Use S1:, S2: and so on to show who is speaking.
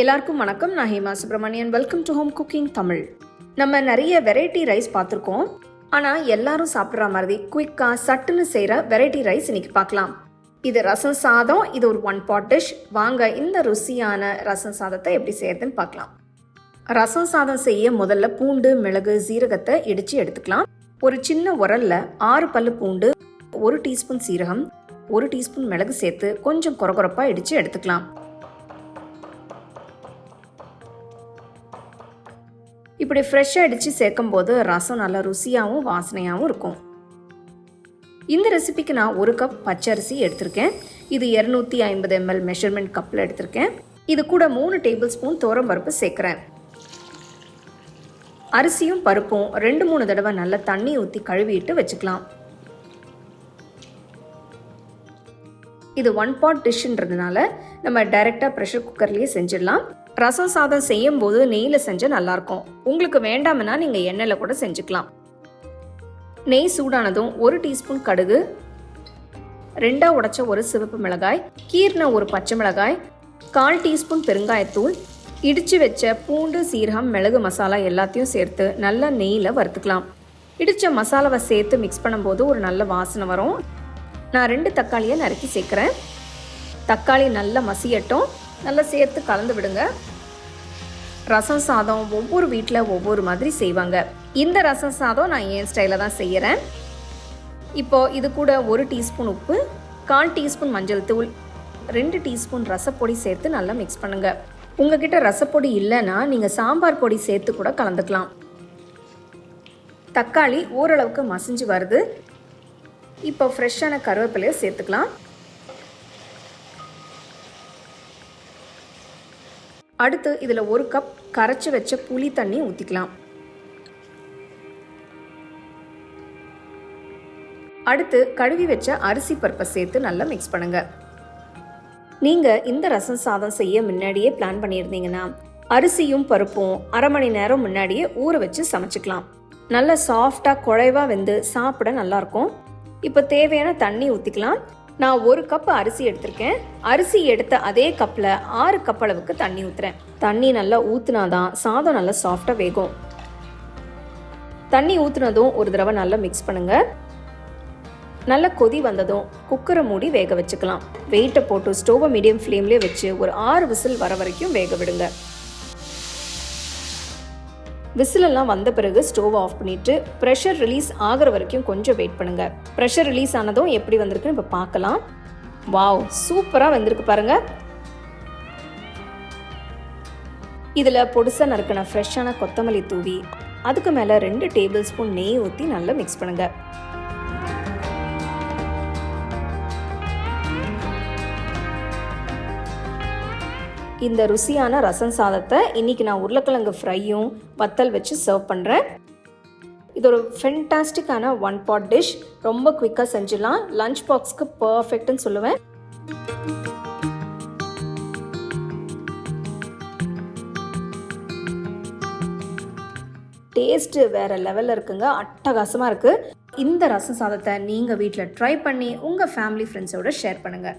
S1: எல்லாருக்கும் வணக்கம். நான் Hema Subramanian welcome to home cooking Tamil நம்ம நிறைய வெரைட்டி ரைஸ் பார்த்துருக்கோம். ஆனால் எல்லாரும் சாப்பிட்ற மாதிரி குயிக்காக சட்டுன்னு செய்கிற வெரைட்டி ரைஸ் இன்னைக்கு பார்க்கலாம். இது ரசம் சாதம் இது ஒரு ஒன் பாட் டிஷ் வாங்க இந்த ருசியான ரசம் சாதத்தை எப்படி செய்யறதுன்னு பார்க்கலாம். ரசம் சாதம் செய்ய முதல்ல பூண்டு மிளகு சீரகத்தை இடித்து எடுத்துக்கலாம். ஒரு சின்ன உரல்ல ஆறு பல்லு பூண்டு ஒரு டீஸ்பூன் சீரகம் ஒரு டீஸ்பூன் மிளகு சேர்த்து கொஞ்சம் குறகுறப்பாக இடித்து எடுத்துக்கலாம். இப்படி ஃப்ரெஷ்ஷாக அடித்து சேர்க்கும் போது ரசம் நல்லா ருசியாகவும் வாசனையாகவும் இருக்கும். இந்த ரெசிபிக்கு நான் ஒரு கப் பச்சரிசி எடுத்திருக்கேன். இது இரநூத்தி ஐம்பது எம்எல் மெஷர்மெண்ட் கப்பில் எடுத்திருக்கேன். இது கூட மூணு டேபிள் ஸ்பூன் தோரம் பருப்பு சேர்க்குறேன். அரிசியும் பருப்பும் ரெண்டு மூணு தடவை நல்லா தண்ணி ஊற்றி கழுவிட்டு வச்சுக்கலாம். இது ஒன் பாட் டிஷ்ன்றதுனால நம்ம டைரெக்டாக ப்ரெஷர் குக்கர்லேயே செஞ்சிடலாம். ரசம் சாதம் செய்யும் போது நெய்யில் செஞ்சால் நல்லாயிருக்கும் உங்களுக்கு வேண்டாம்னா நீங்கள் எண்ணெயில் கூட செஞ்சுக்கலாம். நெய் சூடானதும் ஒரு டீஸ்பூன் கடுகு ரெண்டாக உடைச்ச ஒரு சிவப்பு மிளகாய் கீர்ன ஒரு பச்சை மிளகாய் கால் டீஸ்பூன் பெருங்காயத்தூள் இடித்து வச்ச பூண்டு சீரகம் மிளகு மசாலா எல்லாத்தையும் சேர்த்து நல்லா நெய்யில் வறுத்துக்கலாம். இடித்த மசாலாவை சேர்த்து மிக்ஸ் பண்ணும்போது ஒரு நல்ல வாசனை வரும். நான் ரெண்டு தக்காளியை நறுக்கி சேர்க்குறேன். தக்காளி நல்லா மசியட்டும். நல்லா சேர்த்து கலந்து விடுங்க. ரசம் சாதம் ஒவ்வொரு வீட்டில் ஒவ்வொரு மாதிரி செய்வாங்க. இந்த ரசம் சாதம் நான் என் ஸ்டைலில் தான் செய்கிறேன் இப்போ இது கூட ஒரு டீஸ்பூன் உப்பு கால் டீஸ்பூன் மஞ்சள் தூள் ரெண்டு டீஸ்பூன் ரசப்பொடி சேர்த்து நல்லா மிக்ஸ் பண்ணுங்கள் உங்ககிட்ட ரசப்பொடி இல்லைன்னா நீங்கள் சாம்பார் பொடி சேர்த்து கூட கலந்துக்கலாம். தக்காளி ஓரளவுக்கு மசிஞ்சு வருது. இப்போ ஃப்ரெஷ்ஷான கருவேப்பிலையை சேர்த்துக்கலாம். அடுத்து இதில் ஒரு கப் கரைச்சி வச்ச புளி தண்ணி ஊற்றிக்கலாம் அடுத்து கழுவி வச்ச அரிசி பருப்பை சேர்த்து நல்லா மிக்ஸ் பண்ணுங்க. நீங்கள் இந்த ரசம் சாதம் செய்ய முன்னாடியே பிளான் பண்ணியிருந்தீங்கன்னா அரிசியும் பருப்பும் அரை மணி நேரம் முன்னாடியே ஊற வச்சு சமைச்சுக்கலாம். நல்லா சாஃப்டாக குழைவாக வெந்து சாப்பிட நல்லாயிருக்கும் இப்போ தேவையான தண்ணி ஊற்றிக்கலாம் நான் ஒரு கப் அரிசி எடுத்திருக்கேன். அரிசி எடுத்த அதே கப்பில் ஆறு கப் அளவுக்கு தண்ணி ஊற்றுறேன் தண்ணி நல்லா ஊற்றுனாதான் சாதம் நல்லா சாஃப்டாக வேகும். தண்ணி ஊற்றுனதும் ஒரு தடவை நல்லா மிக்ஸ் பண்ணுங்கள் நல்ல கொதி வந்ததும் குக்கரை மூடி வேக வச்சுக்கலாம். வெயிட்டை போட்டு ஸ்டோவை மீடியம் ஃப்ளேம்லேயே வச்சு ஒரு ஆறு விசில் வர வரைக்கும் வேக விடுங்க. விசிலெல்லாம் வந்த பிறகு ஸ்டோவ் ஆஃப் பண்ணிட்டு ப்ரெஷர் ரிலீஸ் ஆகிற வரைக்கும் கொஞ்சம் வெயிட் பண்ணுங்க. ப்ரெஷர் ரிலீஸ் ஆனதும் எப்படி வந்திருக்குன்னு இப்போ பார்க்கலாம். வாவ் சூப்பராக வந்திருக்கு பாருங்க. இதில் பொடிசாக நறுக்கின ஃப்ரெஷ்ஷான கொத்தமல்லி தூவி அதுக்கு மேலே ரெண்டு டேபிள் ஸ்பூன் நெய் ஊற்றி நல்லா மிக்ஸ் பண்ணுங்கள் இந்த ருசியான ரசம் சாதத்தை இன்றைக்கி நான் உருளைக்கிழங்கு ஃப்ரையும் வத்தல் வச்சு சர்வ் பண்ணுறேன் இது ஒரு ஃபென்டாஸ்டிக்கான ஒன் பாட் டிஷ் ரொம்ப குவிக்காக செஞ்சிடலாம். லஞ்ச் பாக்ஸ்க்கு பர்ஃபெக்ட்னு சொல்லுவேன். டேஸ்ட்டு வேறு லெவலில் இருக்குங்க. அட்டகாசமாக இருக்குது இந்த ரசம் சாதத்தை நீங்கள் வீட்டில் ட்ரை பண்ணி உங்கள் ஃபேமிலி ஃப்ரெண்ட்ஸோட ஷேர் பண்ணுங்கள்